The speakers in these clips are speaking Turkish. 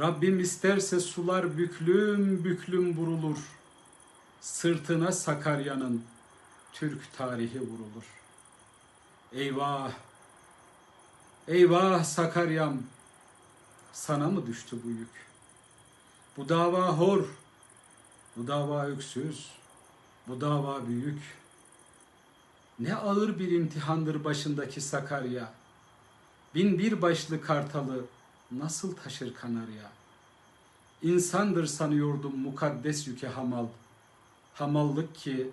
Rabbim isterse sular büklüm büklüm vurulur. Sırtına Sakarya'nın Türk tarihi vurulur. Eyvah! Eyvah Sakaryam! Sana mı düştü bu yük? Bu dava hor, bu dava öksüz, bu dava büyük. Ne ağır bir imtihandır başındaki Sakarya. Bin bir başlı kartalı nasıl taşır kanarya? İnsandır sanıyordum mukaddes yüke hamal. Hamallık ki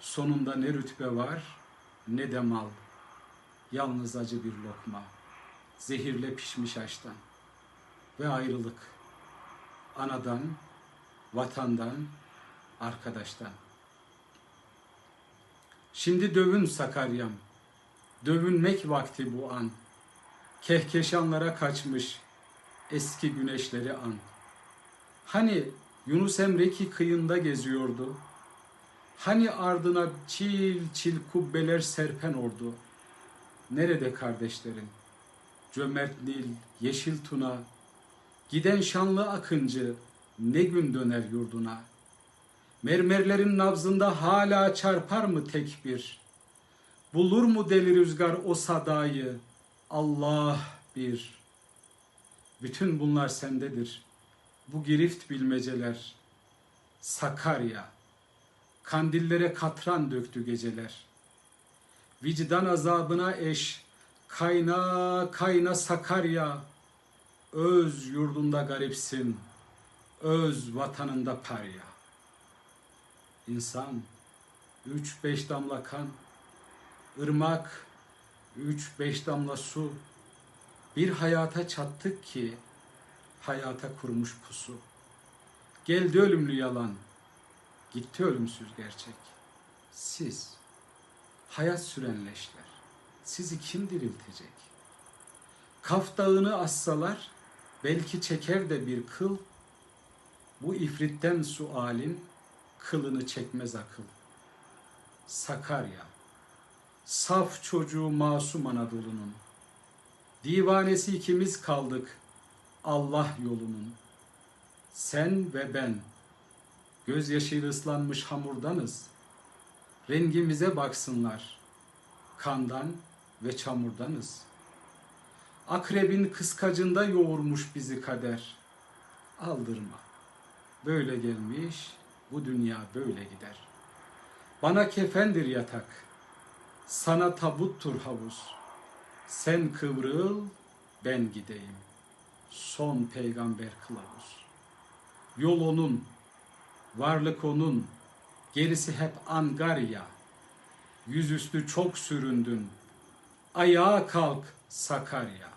sonunda ne rütbe var ne de mal. Yalnız acı bir lokma, zehirle pişmiş aştan ve ayrılık. Anadan, vatandan, arkadaştan. Şimdi dövün Sakaryam, dövünmek vakti bu an. Kehkeşanlara kaçmış eski güneşleri an. Hani Yunus Emre ki kıyında geziyordu. Hani ardına çil çil kubbeler serpen ordu. Nerede kardeşlerin? Cömert Nil, Yeşil Tuna, giden şanlı akıncı ne gün döner yurduna? Mermerlerin nabzında hala çarpar mı tekbir? Bulur mu deli rüzgar o sadayı? Allah bir. Bütün bunlar sendedir. Bu girift bilmeceler. Sakarya. Kandillere katran döktü geceler. Vicdan azabına eş. Kayna kayna Sakarya. Öz yurdunda garipsin. Öz vatanında parya. İnsan üç beş damla kan, ırmak üç beş damla su, bir hayata çattık ki hayata kurmuş pusu. Geldi ölümlü yalan, gitti ölümsüz gerçek. Siz, hayat süren leşler, sizi kim diriltecek? Kaf dağını assalar, belki çeker de bir kıl, bu ifritten sualin kılını çekmez akıl. Sakarya, saf çocuğu masum Anadolu'nun, divanesi ikimiz kaldık Allah yolunun. Sen ve ben, gözyaşıyla ıslanmış hamurdanız. Rengimize baksınlar, kandan ve çamurdanız. Akrebin kıskacında yoğurmuş bizi kader. Aldırma, böyle gelmiş, bu dünya böyle gider. Bana kefendir yatak, sana tabuttur havuz. Sen kıvrıl, ben gideyim. Son peygamber kılavuz. Yol onun, varlık onun, gerisi hep angarya. Yüzüstü çok süründün, ayağa kalk Sakarya.